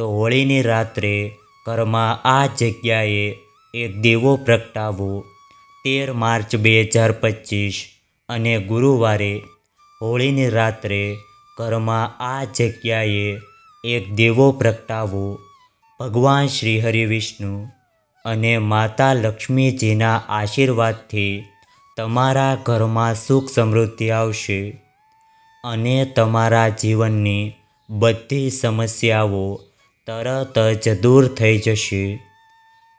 તો હોળીની રાત્રે ઘરમાં આ જગ્યાએ એક દીવો પ્રગટાવો તેર માર્ચ બે હજાર પચીસ અને ગુરુવારે હોળીની રાત્રે ઘરમાં આ જગ્યાએ એક દીવો પ્રગટાવો ભગવાન શ્રી હરિ વિષ્ણુ અને માતા લક્ષ્મીજીના આશીર્વાદથી તમારા ઘરમાં સુખ સમૃદ્ધિ આવશે અને તમારા જીવનની બધી સમસ્યાઓ તરત જ દૂર થઈ જશે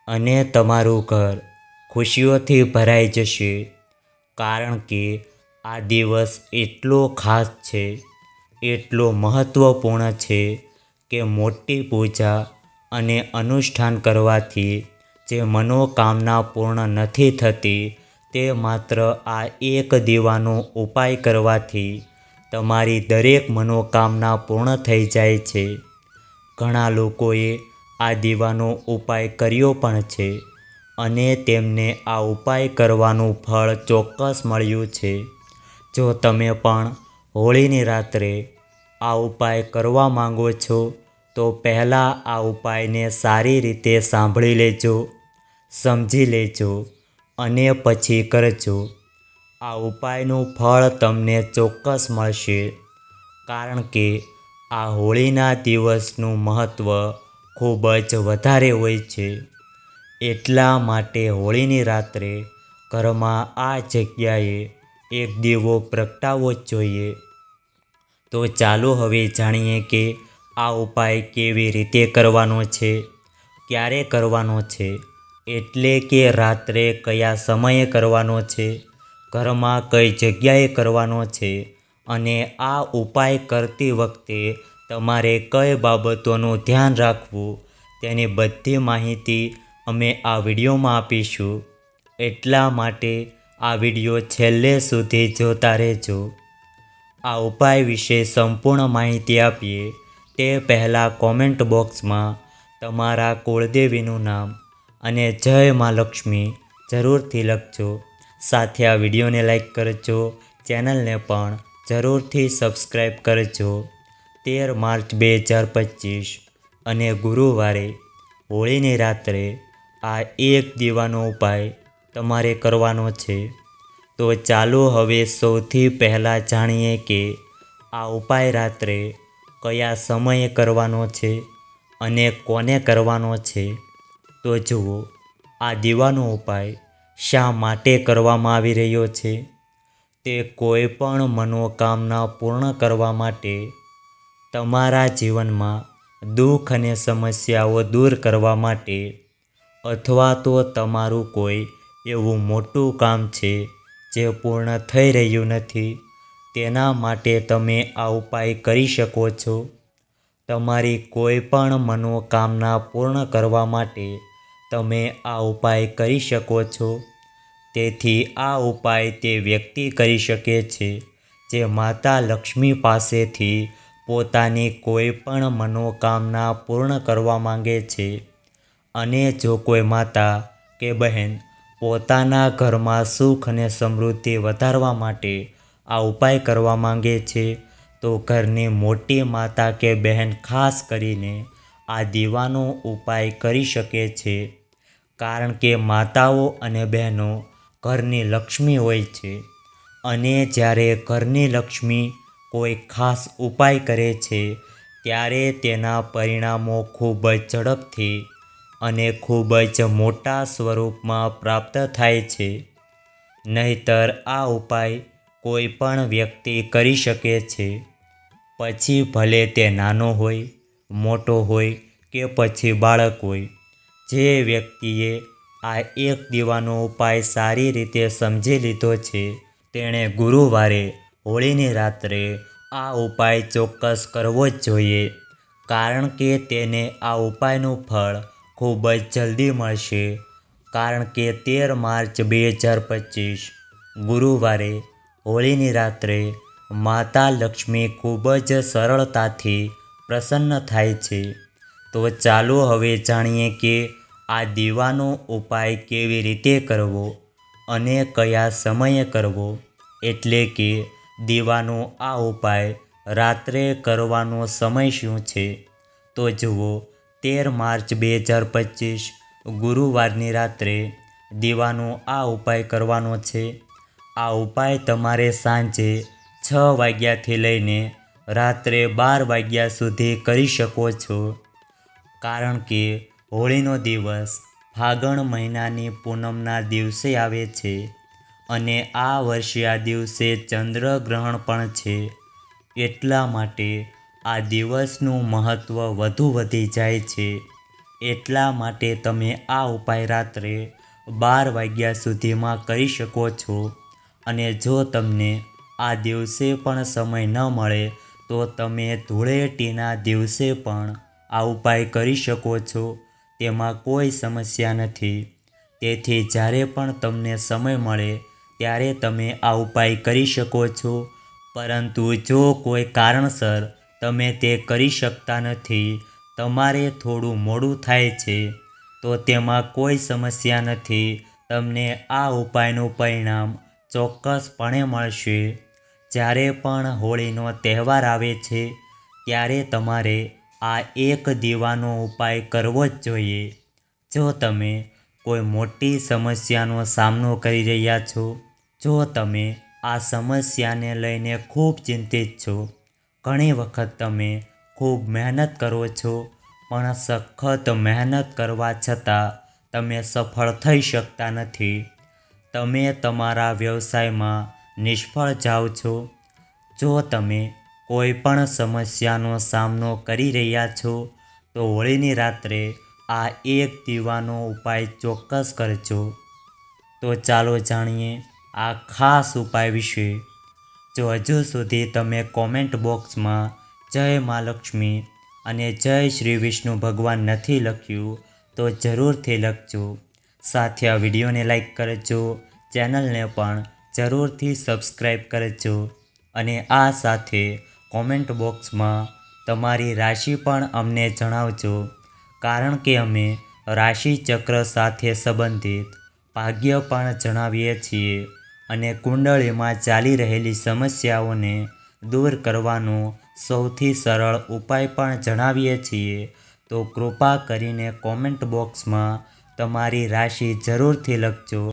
અને તમારું ઘર ખુશીઓથી ભરાઈ જશે. કારણ કે આ દિવસ એટલો ખાસ છે, એટલો મહત્ત્વપૂર્ણ છે કે મોટી પૂજા અને અનુષ્ઠાન કરવાથી જે મનોકામના પૂર્ણ નથી થતી તે માત્ર આ એક દીવાનો ઉપાય કરવાથી તમારી દરેક મનોકામના પૂર્ણ થઈ જાય છે. ઘણા લોકોએ આ દીવાનો ઉપાય કર્યો પણ છે અને તેમને આ ઉપાય કરવાનું ફળ ચોક્કસ મળ્યું છે. જો તમે પણ હોળીની રાત્રે આ ઉપાય કરવા માંગો છો, તો પહેલાં આ ઉપાયને સારી રીતે સાંભળી લેજો, સમજી લેજો અને પછી કરજો. આ ઉપાયનું ફળ તમને ચોક્કસ મળશે. કારણ કે આ હોળીના દિવસનું મહત્ત્વ ખૂબ જ વધારે હોય છે. એટલા માટે હોળીની રાત્રે ઘરમાં આ જગ્યાએ એક દીવો પ્રગટાવવો જોઈએ. તો ચાલો હવે જાણીએ કે આ ઉપાય કેવી રીતે કરવાનો છે, ક્યારે કરવાનો છે, એટલે કે રાત્રે કયા સમયે કરવાનો છે, ઘરમાં કઈ જગ્યાએ કરવાનો છે અને આ ઉપાય કરતી વખતે તમારે કઈ બાબતોનું ધ્યાન રાખવું તેની બધી માહિતી અમે આ વિડીયોમાં આપીશું. એટલા માટે આ વીડિયો છેલ્લે સુધી જોતા રહેજો. આ ઉપાય વિશે સંપૂર્ણ માહિતી આપીએ તે પહેલાં કોમેન્ટ બોક્સમાં તમારા કુળદેવીનું નામ અને જય મા લક્ષ્મી જરૂરથી લખજો. સાથે આ વિડીયોને લાઈક કરજો, ચેનલને પણ જરૂરથી સબસ્ક્રાઈબ કરજો. તેર માર્ચ બે હજાર પચીસ અને ગુરુવારે હોળીની રાત્રે આ એક દીવાનો ઉપાય તમારે કરવાનો છે. તો ચાલો હવે સૌથી પહેલાં જાણીએ કે આ ઉપાય રાત્રે કયા સમયે કરવાનો છે અને કોને કરવાનો છે. તો જુઓ, આ દીવાનો ઉપાય શા માટે કરવામાં આવી રહ્યો છે? તે કોઈ પણ મનોકામના પૂર્ણ કરવા માટે તમારા જીવનમાં દુઃખ અને સમસ્યાઓ દૂર કરવા માટે અથવા તો તમારું કોઈ એવું મોટું કામ છે જે પૂર્ણ થઈ રહ્યું નથી, તેના માટે તમે આ ઉપાય કરી શકો છો. તમારી કોઈ પણ મનોકામના પૂર્ણ કરવા માટે તમે આ ઉપાય કરી શકો છો. તેથી આ ઉપાય તે વ્યક્તિ કરી શકે છે, જે માતા લક્ષ્મી પાસેથી પોતાની કોઈ પણ મનોકામના પૂર્ણ કરવા માંગે છે. અને જો કોઈ માતા કે બહેન પોતાના ઘરમાં સુખ અને સમૃદ્ધિ વધારવા માટે આ ઉપાય કરવા માંગે છે, તો ઘરની મોટી માતા કે બહેન ખાસ કરીને આ દીવાનો ઉપાય કરી શકે છે. કારણ કે માતાઓ અને બહેનો ઘરની લક્ષ્મી હોય છે અને જ્યારે ઘરની લક્ષ્મી કોઈ ખાસ ઉપાય કરે છે, ત્યારે તેના પરિણામો ખૂબ જ ઝડપથી અને ખૂબ જ મોટા સ્વરૂપમાં પ્રાપ્ત થાય છે. નહીતર આ ઉપાય કોઈ પણ વ્યક્તિ કરી શકે છે. પછી ભલે તે નાનો હોય, મોટો હોય કે પછી બાળક હોય, જે વ્યક્તિએ આ એક દીવાનો ઉપાય સારી રીતે સમજી લીધો છે. તેણે ગુરુવારે, હોળીની રાત્રે, આ ઉપાય ચોક્કસ કરવો જ જોઈએ, કારણ કે તેને આ ઉપાયનું ફળ ખૂબ જ જલ્દી મળશે. કારણ કે તેર માર્ચ બે હજાર પચીસ, ગુરુવારે, હોળીની રાત્રે, માતા લક્ષ્મી ખૂબ જ સરળતાથી પ્રસન્ન થાય છે. તો ચાલો હવે જાણીએ કે આ દીવાનો ઉપાય કેવી રીતે કરવો અને કયા સમયે કરવો એટલે કે દીવાનો આ ઉપાય રાત્રે કરવાનો સમય શું છે? તો જુઓ, તેર માર્ચ બે હજાર પચીસ, ગુરુવારની રાત્રે દીવાનો આ ઉપાય કરવાનો છે. આ ઉપાય તમારે સાંજે છ વાગ્યાથી લઈને રાત્રે બાર વાગ્યા સુધી કરી શકો છો. કારણ કે હોળીનો દિવસ ફાગણ મહિનાની પૂનમના દિવસે આવે છે અને આ વર્ષે આ દિવસે ચંદ્રગ્રહણ પણ છે. એટલા માટે આ દિવસનું મહત્ત્વ વધુ વધી જાય છે. એટલા માટે તમે આ ઉપાય રાત્રે બાર વાગ્યા સુધીમાં કરી શકો છો અને જો તમને આ દિવસે પણ સમય ન મળે તો તમે ધૂળેટીના દિવસે પણ આ ઉપાય કરી શકો છો. તેમાં કોઈ સમસ્યા નથી. તેથી જ્યારે પણ તમને સમય મળે, ત્યારે તમે આ ઉપાય કરી શકો છો. પરંતુ જો કોઈ કારણસર તમે તે કરી શકતા નથી, તમારે થોડું મોડું થાય છે. તો તેમાં કોઈ સમસ્યા નથી. તમને આ ઉપાયનું પરિણામ ચોક્કસપણે મળશે. જ્યારે પણ હોળીનો તહેવાર આવે છે, ત્યારે તમારે આ એક દીવાનો ઉપાય કરવો જ જોઈએ. જો તમે કોઈ મોટી સમસ્યાનો સામનો કરી રહ્યા છો, જો તમે આ સમસ્યાને લઈને ખૂબ ચિંતિત છો, ઘણી વખત તમે ખૂબ મહેનત કરો છો, પણ સખત મહેનત કરવા છતાં તમે સફળ થઈ શકતા નથી. તમે તમારા વ્યવસાયમાં નિષ્ફળ જાઓ છો. જો તમે કોઈ પણ સમસ્યાનો સામનો કરી રહ્યા છો, તો હોળીની રાત્રે આ એક દીવાનો ઉપાય ચોક્કસ કરજો. તો ચાલો જાણીએ આ ખાસ ઉપાય વિશે. જો હજુ સુધી તમે કોમેન્ટ બોક્સમાં જય મા લક્ષ્મી અને જય શ્રી વિષ્ણુ ભગવાન નથી લખ્યું, તો જરૂરથી લખજો. સાથે આ વિડીયોને લાઈક કરજો, ચેનલને પણ જરૂરથી સબસ્ક્રાઈબ કરજો અને આ સાથે કોમેન્ટ બોક્સમાં તમારી રાશિ પણ અમને જણાવજો, કારણ કે અમે રાશિ ચક્ર સાથે સંબંધિત ભાગ્ય પણ જણાવીએ છીએ અને કુંડળીમાં ચાલી રહેલી સમસ્યાઓને દૂર કરવાનો સૌથી સરળ ઉપાય પણ જણાવીએ છીએ. તો કૃપા કરીને કોમેન્ટ બોક્સમાં તમારી રાશિ જરૂરથી લખજો.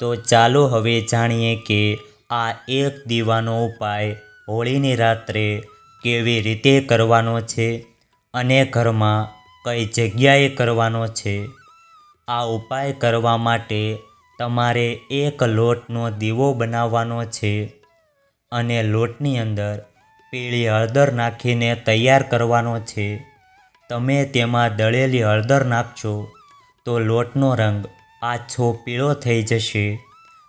તો ચાલો હવે જાણીએ કે આ એક દીવાનો ઉપાય હોળીની રાત્રે કેવી રીતે કરવાનો છે અને ઘરમાં કઈ જગ્યાએ કરવાનો છે, આ ઉપાય કરવા માટે તમારે એક લોટનો દીવો બનાવવાનો છે અને લોટની અંદર પીળી હળદર નાખીને તૈયાર કરવાનો છે. તમે તેમાં દળેલી હળદર નાખશો તો લોટનો રંગ આછો પીળો થઈ જશે.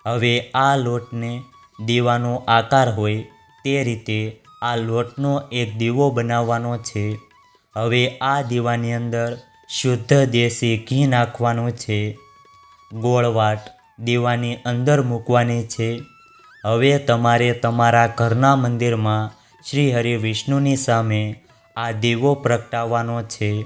હવે આ લોટને દીવાનો આકાર હોય તે રીતે આ લોટનો એક દીવો બનાવવાનો છે. હવે આ દીવાની અંદર શુદ્ધ દેશી ઘી નાખવાનું છે. ગોળવાટ દીવાની અંદર મૂકવાની છે. હવે તમારે તમારા ઘરના મંદિરમાં શ્રી હરિ વિષ્ણુની સામે આ દીવો પ્રગટાવવાનો છે.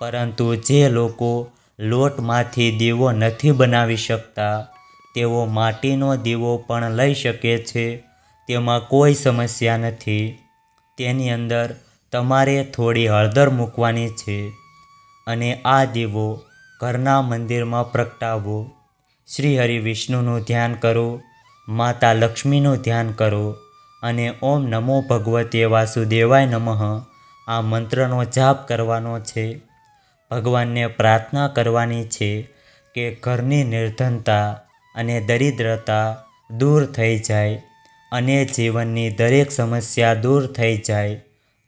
પરંતુ જે લોકો લોટમાંથી દીવો નથી બનાવી શકતા, તેઓ માટીનો દીવો પણ લઈ શકે છે. તેમાં કોઈ સમસ્યા નથી. તેની અંદર તમારે થોડી હળદર મૂકવાની છે અને આ દીવો ઘરના મંદિરમાં પ્રગટાવો. શ્રી હરિ વિષ્ણુનું ધ્યાન કરો, માતા લક્ષ્મીનું ધ્યાન કરો અને ઓમ નમો ભગવતે વાસુદેવાય નમઃ. આ મંત્રનો જાપ કરવાનો છે. ભગવાનને પ્રાર્થના કરવાની છે કે ઘરની નિર્ધનતા અને દરિદ્રતા દૂર થઈ જાય. અને જીવનની દરેક સમસ્યા દૂર થઈ જાય.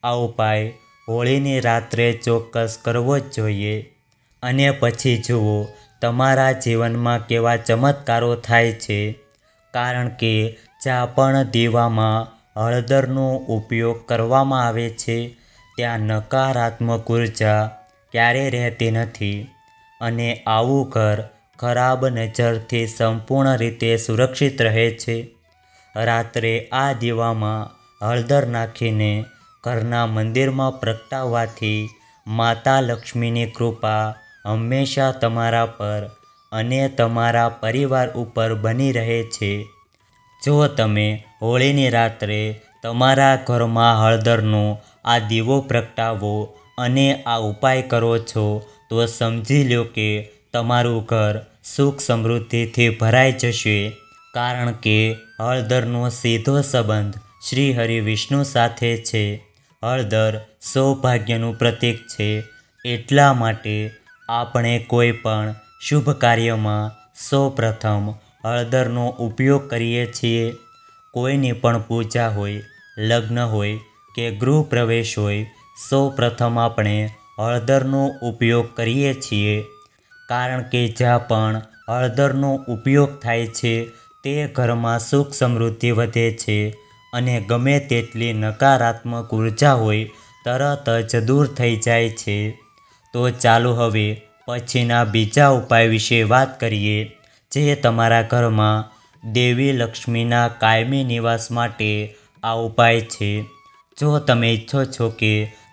આ ઉપાય હોળીની રાત્રે ચોક્કસ કરવો જ જોઈએ. અને પછી જુઓ, તમારા જીવનમાં કેવા ચમત્કારો થાય છે. કારણ કે જ્યાં પણ દીવામાં હળદરનો ઉપયોગ કરવામાં આવે છે. ત્યાં નકારાત્મક ઊર્જા ક્યારેય રહેતી નથી. અને આવું ઘર ખરાબ નજરથી સંપૂર્ણ રીતે સુરક્ષિત રહે છે. રાત્રે આ દીવામાં હળદર નાખીને ઘરના મંદિરમાં પ્રગટાવવાથી માતા લક્ષ્મીની કૃપા હંમેશા તમારા પર અને તમારા પરિવાર ઉપર બની રહે છે. જો તમે હોળીની રાત્રે તમારા ઘરમાં હળદરનો આ દીવો પ્રગટાવો અને આ ઉપાય કરો છો, તો સમજી લો કે તમારું ઘર સુખ સમૃદ્ધિથી ભરાઈ જશે. કારણ કે હળદરનો સીધો સંબંધ શ્રી હરિ વિષ્ણુ સાથે છે. હળદર સૌભાગ્યનું પ્રતીક છે. એટલા માટે આપણે કોઈ પણ શુભ કાર્યમાં સૌપ્રથમ હળદરનો ઉપયોગ કરીએ છીએ. કોઈની પણ પૂજા હોય, લગ્ન હોય કે ગૃહ પ્રવેશ હોય, સૌપ્રથમ આપણે હળદરનો ઉપયોગ કરીએ છીએ. કારણ કે જ્યાં પણ હળદરનો ઉપયોગ થાય છે તે ઘરમાં સુખ સમૃદ્ધિ વધે છે અને ગમે તેટલી નકારાત્મક ઊર્જા હોય, તરત જ દૂર થઈ જાય છે. તો ચાલો હવે પછીના બીજા ઉપાય વિશે વાત કરીએ, જે તમારા ઘરમાં દેવી લક્ષ્મીના કાયમી નિવાસ માટે આ ઉપાય છે. જો તમે ઈચ્છો છો કે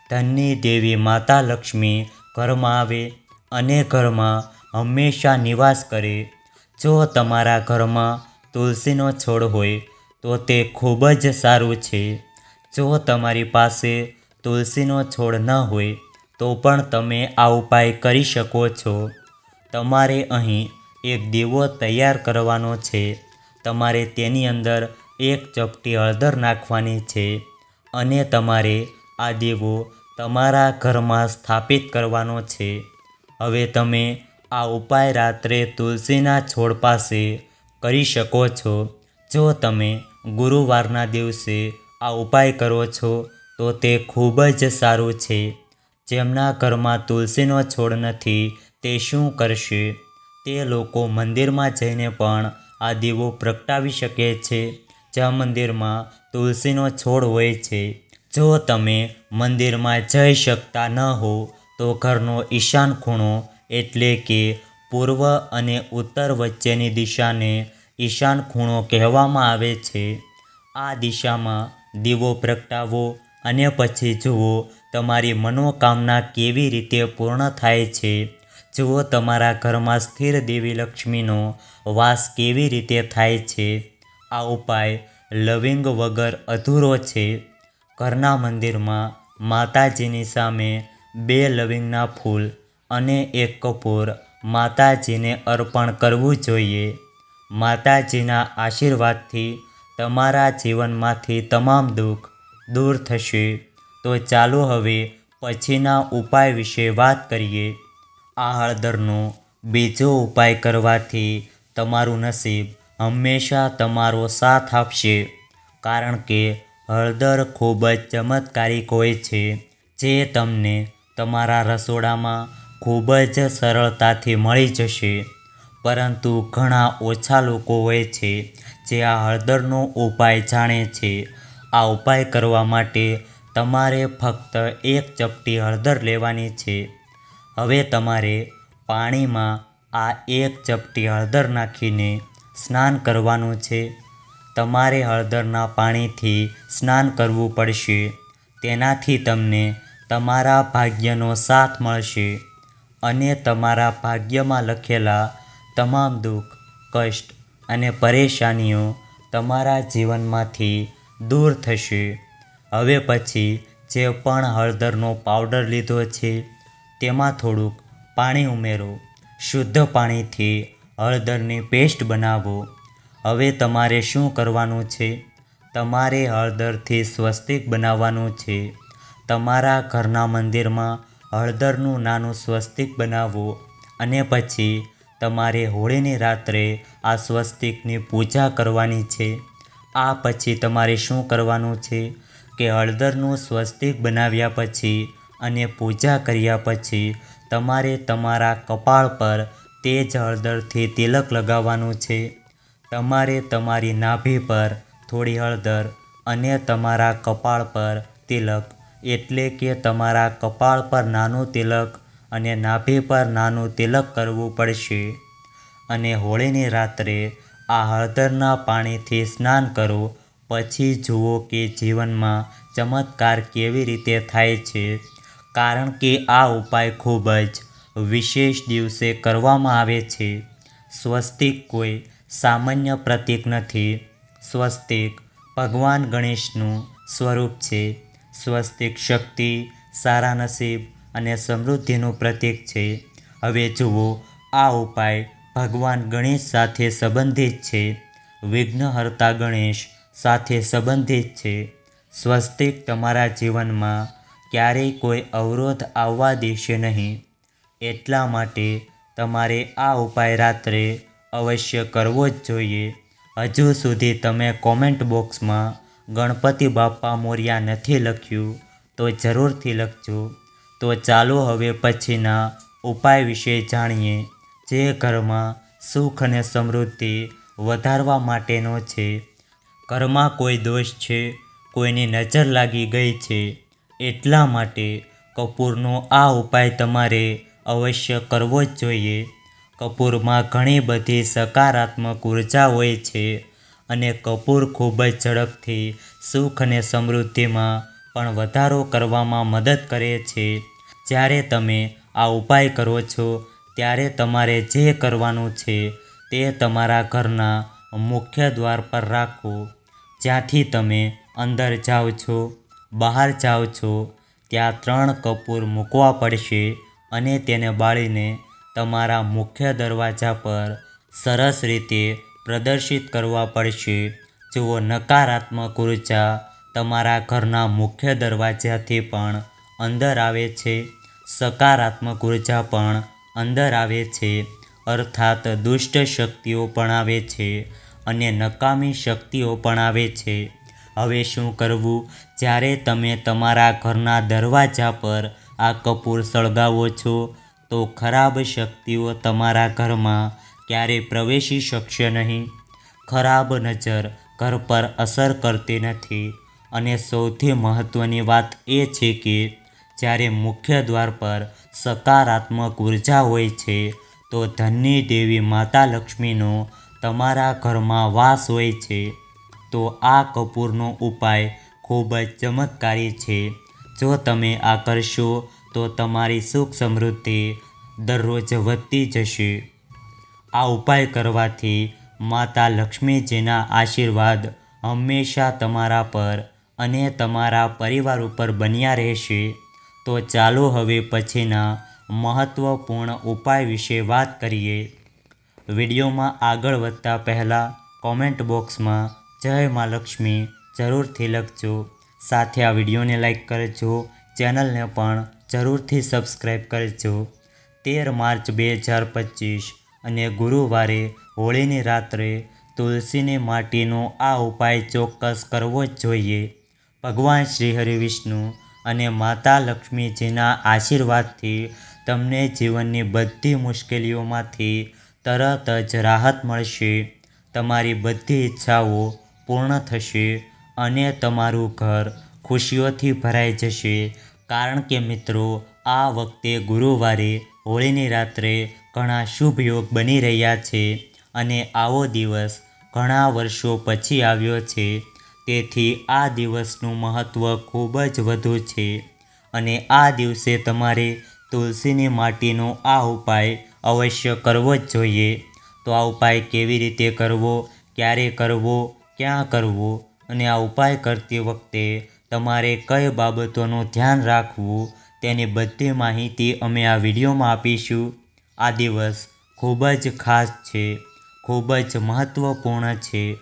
ધનની દેવી માતા લક્ષ્મી ઘરમાં આવે અને ઘરમાં હંમેશા નિવાસ કરે, જો તમારા ઘરમાં તુલસીનો છોડ હોય તો તે ખૂબ જ સારું છે. જો તમારી પાસે તુલસીનો છોડ ન હોય, તો પણ તમે આ ઉપાય કરી શકો છો. તમારે અહીં એક દીવો તૈયાર કરવાનો છે. તમારે તેની અંદર એક ચપટી હળદર નાખવાની છે અને તમારે આ દીવો તમારા ઘરમાં સ્થાપિત કરવાનો છે. હવે તમે આ ઉપાય રાત્રે તુલસીના છોડ પાસે કરી શકો છો. જો તમે ગુરુવારના દિવસે આ ઉપાય કરો છો, તો તે ખૂબ જ સારું છે. જેમના ઘરમાં તુલસીનો છોડ નથી, તે શું કરશે? તે લોકો મંદિરમાં જઈને પણ આ દીવો પ્રગટાવી શકે છે. જ્યાં મંદિરમાં તુલસીનો છોડ હોય છે. જો તમે મંદિરમાં જઈ શકતા ન હો, તો ઘરનો ઈશાન ખૂણો એટલે કે પૂર્વ અને ઉત્તર વચ્ચેની દિશાને ઈશાન ખૂણો કહેવામાં આવે છે. આ દિશામાં દીવો પ્રગટાવો અને પછી જુઓ તમારી મનોકામના કેવી રીતે પૂર્ણ થાય છે. જુઓ તમારા ઘરમાં સ્થિર દેવી લક્ષ્મીનો વાસ કેવી રીતે થાય છે. આ ઉપાય લવિંગ વગર અધૂરો છે. ઘરના મંદિરમાં માતાજીની સામે બે લવિંગના ફૂલ અને એક કપૂર માતાજીને અર્પણ કરવું જોઈએ. માતાજીના આશીર્વાદથી તમારા જીવનમાંથી તમામ દુઃખ દૂર થશે. તો ચાલો હવે પછીના ઉપાય વિશે વાત કરીએ. આ હળદરનો બીજો ઉપાય કરવાથી તમારું નસીબ હંમેશા તમારો સાથ આપશે. કારણ કે હળદર ખૂબ જ ચમત્કારિક હોય છે, જે તમને તમારા રસોડામાં ખૂબ જ સરળતાથી મળી જશે. પરંતુ ઘણા ઓછા લોકો હોય છે જે આ હળદરનો ઉપાય જાણે છે. આ ઉપાય કરવા માટે તમારે ફક્ત એક ચપટી હળદર લેવાની છે. હવે તમારે પાણીમાં આ એક ચપટી હળદર નાખીને સ્નાન કરવાનું છે. તમારે હળદરના પાણીથી સ્નાન કરવું પડશે. તેનાથી તમને તમારા ભાગ્યનો સાથ મળશે. અને તમારા ભાગ્યમાં લખેલા તમામ દુઃખ, કષ્ટ અને પરેશાનીઓ તમારા જીવનમાંથી દૂર થશે. હવે પછી જે પણ હળદરનો પાવડર લીધો છે, તેમાં થોડુંક પાણી ઉમેરો. શુદ્ધ પાણીથી હળદરની પેસ્ટ બનાવો. હવે તમારે શું કરવાનું છે? તમારે હળદરથી સ્વસ્તિક બનાવવાનું છે. તમારા ઘરના મંદિરમાં હળદરનું નાનું સ્વસ્તિક બનાવો અને પછી તમારે હોળીની રાત્રે આ સ્વસ્તિકની પૂજા કરવાની છે. આ પછી તમારે શું કરવાનું છે કે હળદરનું સ્વસ્તિક બનાવ્યા પછી અને પૂજા કર્યા પછી તમારે તમારા કપાળ પર તે જ હળદરથી તિલક લગાવવાનું છે. તમારે તમારી નાભી પર થોડી હળદર અને તમારા કપાળ પર તિલક એટલે કે તમારા કપાળ પર નાનું તિલક અને નાભી પર નાનું તિલક કરવું પડશે. અને હોળીની રાત્રે આ હળદરના પાણીથી સ્નાન કરો. પછી જુઓ કે જીવનમાં ચમત્કાર કેવી રીતે થાય છે. કારણ કે આ ઉપાય ખૂબ જ વિશેષ દિવસે કરવામાં આવે છે. સ્વસ્તિક કોઈ સામાન્ય પ્રતીક નથી. સ્વસ્તિક ભગવાન ગણેશનું સ્વરૂપ છે. સ્વસ્તિક શક્તિ, સારા નસીબ અને સમૃદ્ધિનું પ્રતીક છે. હવે જુઓ, આ ઉપાય ભગવાન ગણેશ સાથે સંબંધિત છે. વિઘ્નહર્તા ગણેશ સાથે સંબંધિત છે. સ્વસ્તિક તમારા જીવનમાં ક્યારેય કોઈ અવરોધ આવવા દેશે નહીં. એટલા માટે તમારે આ ઉપાય રાત્રે અવશ્ય કરવો જ જોઈએ. હજુ સુધી તમે કોમેન્ટ બોક્સમાં ગણપતિ બાપ્પા મોર્યા નથી લખ્યું, તો જરૂરથી લખજો. તો ચાલો હવે પછીના ઉપાય વિશે જાણીએ, જે ઘરમાં સુખ અને સમૃદ્ધિ વધારવા માટેનો છે. ઘરમાં કોઈ દોષ છે, કોઈની નજર લાગી ગઈ છે, એટલા માટે કપૂરનો આ ઉપાય તમારે અવશ્ય કરવો જ જોઈએ. કપૂરમાં ઘણી બધી સકારાત્મક ઊર્જા હોય છે અને કપૂર ખૂબ જ ઝડપથી સુખ અને સમૃદ્ધિમાં પણ વધારો કરવામાં મદદ કરે છે. જ્યારે તમે આ ઉપાય કરો છો, ત્યારે તમારે જે કરવાનું છે તે તમારા ઘરના મુખ્ય દ્વાર પર રાખો. જ્યાંથી તમે અંદર જાઓ છો, બહાર જાઓ છો, ત્યાં ત્રણ કપૂર મૂકવા પડશે અને તેને બાળીને તમારા મુખ્ય દરવાજા પર સરસ રીતે પ્રદર્શિત કરવા પડશે. જુઓ, નકારાત્મક ઊર્જા તમારા ઘરના મુખ્ય દરવાજાથી પણ અંદર આવે છે. સકારાત્મક ઊર્જા પણ અંદર આવે છે. અર્થાત દુષ્ટ શક્તિઓ પણ આવે છે અને નકામી શક્તિઓ પણ આવે છે. હવે શું કરવું? જ્યારે તમે તમારા ઘરના દરવાજા પર આ કપૂર સળગાવો છો, તો ખરાબ શક્તિઓ તમારા ઘરમાં ક્યારેય પ્રવેશી શકશે નહીં. ખરાબ નજર ઘર પર અસર કરતી નથી. અને સૌથી મહત્ત્વની વાત એ છે કે, જ્યારે મુખ્ય દ્વાર પર સકારાત્મક ઊર્જા હોય છે, તો ધનની દેવી માતા લક્ષ્મીનો તમારા ઘરમાં વાસ હોય છે. તો આ કપૂરનો ઉપાય ખૂબ જ ચમત્કારી છે. જો તમે આ કરશો, તો તમારી સુખ સમૃદ્ધિ દરરોજ વધતી જશે. આ ઉપાય કરવાથી માતા લક્ષ્મીજીના આશીર્વાદ હંમેશા તમારા પર અને તમારા પરિવાર ઉપર બન્યા રહેશે. તો ચાલો હવે પછીના મહત્ત્વપૂર્ણ ઉપાય વિશે વાત કરીએ. વિડીયોમાં આગળ વધતા પહેલાં કોમેન્ટ બોક્સમાં જય મા લક્ષ્મી જરૂરથી લખજો. સાથે આ વિડીયોને લાઇક કરજો. ચેનલને પણ જરૂરથી સબસ્ક્રાઈબ કરજો. તેર માર્ચ બે હજાર પચીસ અને ગુરુવારે હોળીની રાત્રે તુલસીની માટીનો આ ઉપાય ચોક્કસ કરવો જ જોઈએ. ભગવાન શ્રી હરિવિષ્ણુ અને માતા લક્ષ્મીજીના આશીર્વાદથી તમને જીવનની બધી મુશ્કેલીઓમાંથી તરત જ રાહત મળશે. તમારી બધી ઈચ્છાઓ પૂર્ણ થશે અને તમારું ઘર ખુશીઓથી ભરાઈ જશે. કારણ કે મિત્રો, આ વખતે ગુરુવારે હોળીની રાત્રે ઘણા શુભ યોગ બની રહ્યા છે અને આવો દિવસ ઘણા વર્ષો પછી આવ્યો છે. તેથી આ દિવસનું મહત્ત્વ ખૂબ જ વધુ છે અને આ દિવસે તમારે તુલસીની માટીનો આ ઉપાય અવશ્ય કરવો જ જોઈએ. તો આ ઉપાય કેવી રીતે કરવો, ક્યારે કરવો, ક્યાં કરવો અને આ ઉપાય કરતી વખતે તમારે કઈ બાબતોનું ધ્યાન રાખવું તેની બધી માહિતી અમે આ વિડીયોમાં આપીશું. આ દિવસ ખૂબ જ ખાસ છે, ખૂબ જ મહત્ત્વપૂર્ણ છે.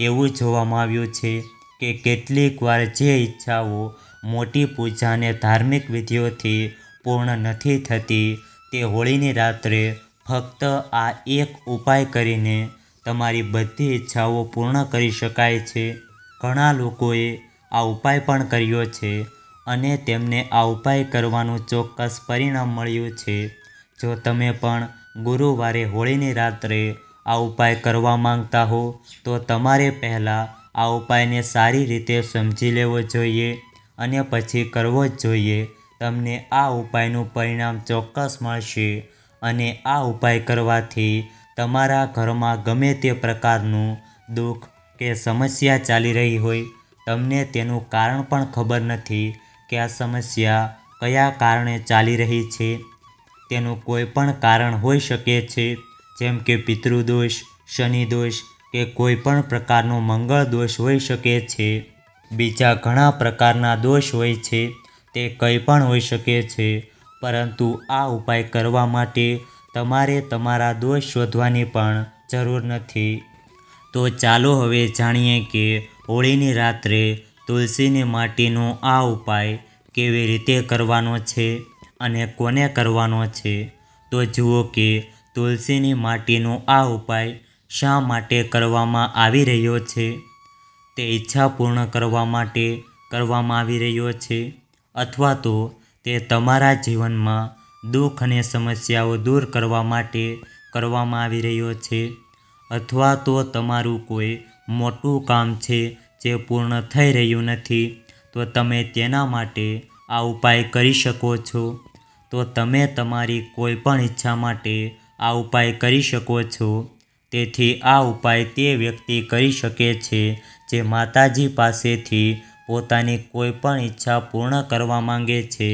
એવું જોવામાં આવ્યું છે કે કેટલીક વાર જે ઈચ્છાઓ મોટી પૂજા અને ધાર્મિક વિધિઓથી પૂર્ણ નથી થતી, તે હોળીની રાત્રે ફક્ત આ એક ઉપાય કરીને તમારી બધી ઈચ્છાઓ પૂર્ણ કરી શકાય છે. ઘણા લોકોએ આ ઉપાય પણ કર્યો છે અને તેમને આ ઉપાય કરવાનું ચોક્કસ પરિણામ મળ્યું છે. જો તમે પણ ગુરુવારે હોળીની રાત્રે આ ઉપાય કરવા માંગતા હો, તો તમારે પહેલાં આ ઉપાયને સારી રીતે સમજી લેવો જોઈએ અને પછી કરવો જ જોઈએ. તમને આ ઉપાયનું પરિણામ ચોક્કસ મળશે અને આ ઉપાય કરવાથી તમારા ઘરમાં ગમે તે પ્રકારનું દુઃખ કે સમસ્યા ચાલી રહી હોય. તમને તેનું કારણ પણ ખબર નથી કે આ સમસ્યા કયા કારણે ચાલી રહી છે. તેનું કોઈ પણ કારણ હોઈ શકે છે, જેમ કે પિતૃદોષ, શનિદોષ કે કોઈ પણ પ્રકારનો મંગળ દોષ હોઈ શકે છે. બીજા ઘણા પ્રકારના દોષ હોય છે, તે કંઈ પણ હોઈ શકે છે, પરંતુ આ ઉપાય કરવા માટે તમારે તમારા દોષ શોધવાની પણ જરૂર નથી. તો ચાલો હવે જાણીએ કે હોળીની રાત્રે તુલસીની માટીનો આ ઉપાય કેવી રીતે કરવાનો છે? અને કોને કરવાનો છે? તો જુઓ કે તુલસીની માટીનો આ ઉપાય શા માટે કરવામાં આવી રહ્યો છે? તે ઈચ્છા પૂર્ણ કરવા માટે કરવામાં આવી રહ્યો છે અથવા તો તે તમારા જીવનમાં દુઃખ અને સમસ્યાઓ દૂર કરવા માટે કરવામાં આવી રહ્યો છે અથવા તો તમારું કોઈ મોટું કામ છે જે પૂર્ણ થઈ રહ્યું નથી, તો તમે તેના માટે આ ઉપાય કરી શકો છો. તો તમે તમારી કોઈ પણ ઈચ્છા માટે આ ઉપાય કરી શકો છો. તેથી આ ઉપાય તે વ્યક્તિ કરી શકે છે જે માતાજી પાસેથી પોતાની કોઈ પણ ઈચ્છા પૂર્ણ કરવા માંગે છે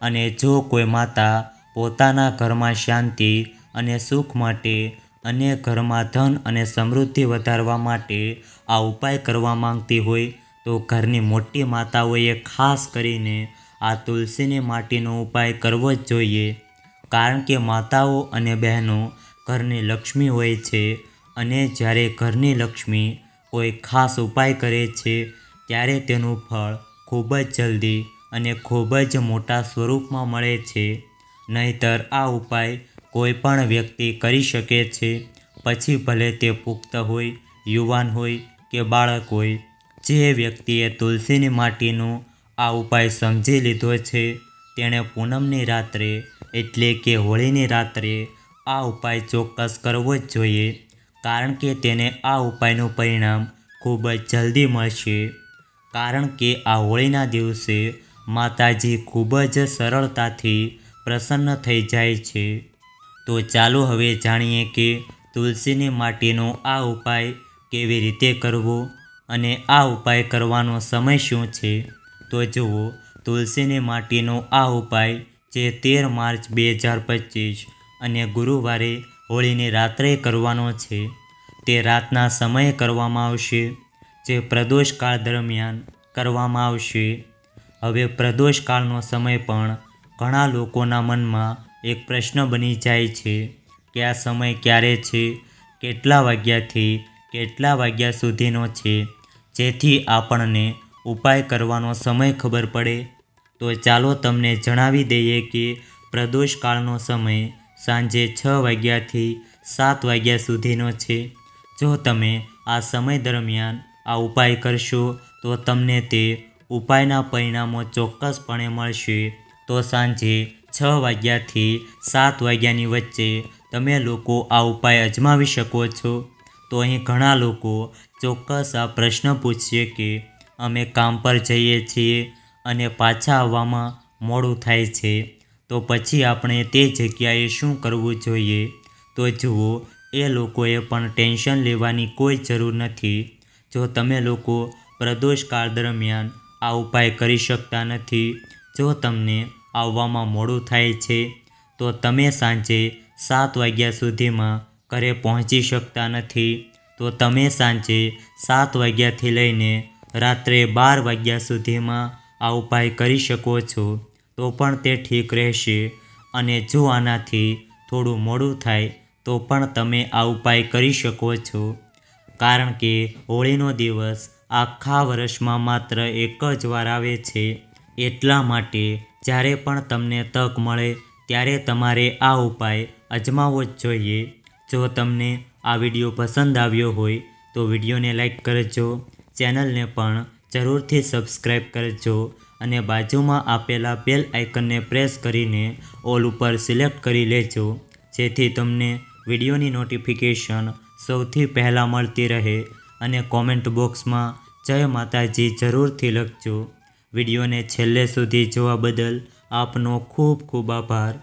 અને જો કોઈ માતા પોતાના ઘરમાં શાંતિ અને સુખ માટે અને ઘરમાં ધન અને સમૃદ્ધિ વધારવા માટે આ ઉપાય કરવા માંગતી હોય, તો ઘરની મોટી માતાઓએ ખાસ કરીને આ તુલસીની માટીનો ઉપાય કરવો જ જોઈએ. કારણ કે માતાઓ અને બહેનો ઘરની લક્ષ્મી હોય છે અને જ્યારે ઘરની લક્ષ્મી કોઈ ખાસ ઉપાય કરે છે, ત્યારે તેનું ફળ ખૂબ જ જલ્દી અને ખૂબ જ મોટા સ્વરૂપમાં મળે છે. નહીતર આ ઉપાય કોઈ પણ વ્યક્તિ કરી શકે છે. પછી ભલે તે પુખ્ત હોય, યુવાન હોય કે બાળક હોય, જે વ્યક્તિએ તુલસીની માટીનો આ ઉપાય સમજી લીધો છે. તેણે પૂનમની રાત્રે, એટલે કે હોળીની રાત્રે, આ ઉપાય ચોક્કસ કરવો જ જોઈએ, કારણ કે તેને આ ઉપાયનું પરિણામ ખૂબ જ જલ્દી મળશે. કારણ કે આ હોળીના દિવસે માતાજી ખૂબ જ સરળતાથી પ્રસન્ન થઈ જાય છે. તો ચાલો હવે જાણીએ કે તુલસીની માટીનો આ ઉપાય કેવી રીતે કરવો અને આ ઉપાય કરવાનો સમય શું છે. તો જુઓ, તુલસીની માટીનો આ ઉપાય જે તેર માર્ચ બે હજાર પચીસ અને ગુરુવારે હોળીની રાત્રે કરવાનો છે. તે રાતના સમયે કરવામાં આવશે, જે પ્રદોષકાળ દરમિયાન કરવામાં આવશે. હવે પ્રદોષકાળનો સમય પણ ઘણા લોકોના મનમાં એક પ્રશ્ન બની જાય છે, કે આ સમય ક્યારે છે, કેટલા વાગ્યાથી કેટલા વાગ્યા સુધીનો છે, જેથી આપણને ઉપાય કરવાનો સમય ખબર પડે? તો ચાલો તમને જણાવી દઈએ કે પ્રદોષકાળનો સમય સાંજે છ વાગ્યાથી સાત વાગ્યા સુધીનો છે. જો તમે આ સમય દરમિયાન આ ઉપાય કરશો, તો તમને તે ઉપાયના પરિણામો ચોક્કસપણે મળશે. તો સાંજે છ વાગ્યાથી સાત વાગ્યાની વચ્ચે તમે લોકો આ ઉપાય અજમાવી શકો છો. તો અહીં ઘણા લોકો ચોક્કસ આ પ્રશ્ન પૂછશે કે અમે કામ પર જઈએ છીએ અને પાછા આવવામાં મોડું થાય છે. તો પછી આપણે તે જગ્યાએ શું કરવું જોઈએ? તો જુઓ, એ લોકોએ પણ ટેન્શન લેવાની કોઈ જરૂર નથી. જો તમે લોકો પ્રદોષકાળ દરમિયાન આ ઉપાય કરી શકતા નથી, જો તમને આવવામાં મોડું થાય છે, તો તમે સાંજે સાત વાગ્યા સુધીમાં ઘરે પહોંચી શકતા નથી. તો તમે સાંજે સાત વાગ્યાથી લઈને રાત્રે બાર વાગ્યા સુધીમાં આ ઉપાય કરી શકો છો, તો પણ તે ઠીક રહેશે. અને જો આનાથી થોડું મોડું થાય, તો પણ તમે આ ઉપાય કરી શકો છો. કારણ કે હોળીનો દિવસ આખા વર્ષમાં માત્ર એક જ વાર આવે છે. એટલા માટે જ્યારે પણ તમને તક મળે, ત્યારે તમારે આ ઉપાય અજમાવવો જ જોઈએ. જો તમને આ વીડિયો પસંદ આવ્યો હોય, તો વિડીયોને લાઈક કરજો. ચેનલને પણ જરૂરથી સબસ્ક્રાઈબ કરજો અને બાજુમાં આપેલા બેલ આઇકનને પ્રેસ કરીને ઓલ ઉપર સિલેક્ટ કરી લેજો, જેથી તમને વિડીયોની નોટિફિકેશન સૌથી પહેલાં મળતી રહે અને કોમેન્ટ બોક્સમાં જય માતાજી જરૂરથી લખજો. વિડીયોને છેલ્લે સુધી જોવા બદલ આપનો ખૂબ ખૂબ આભાર.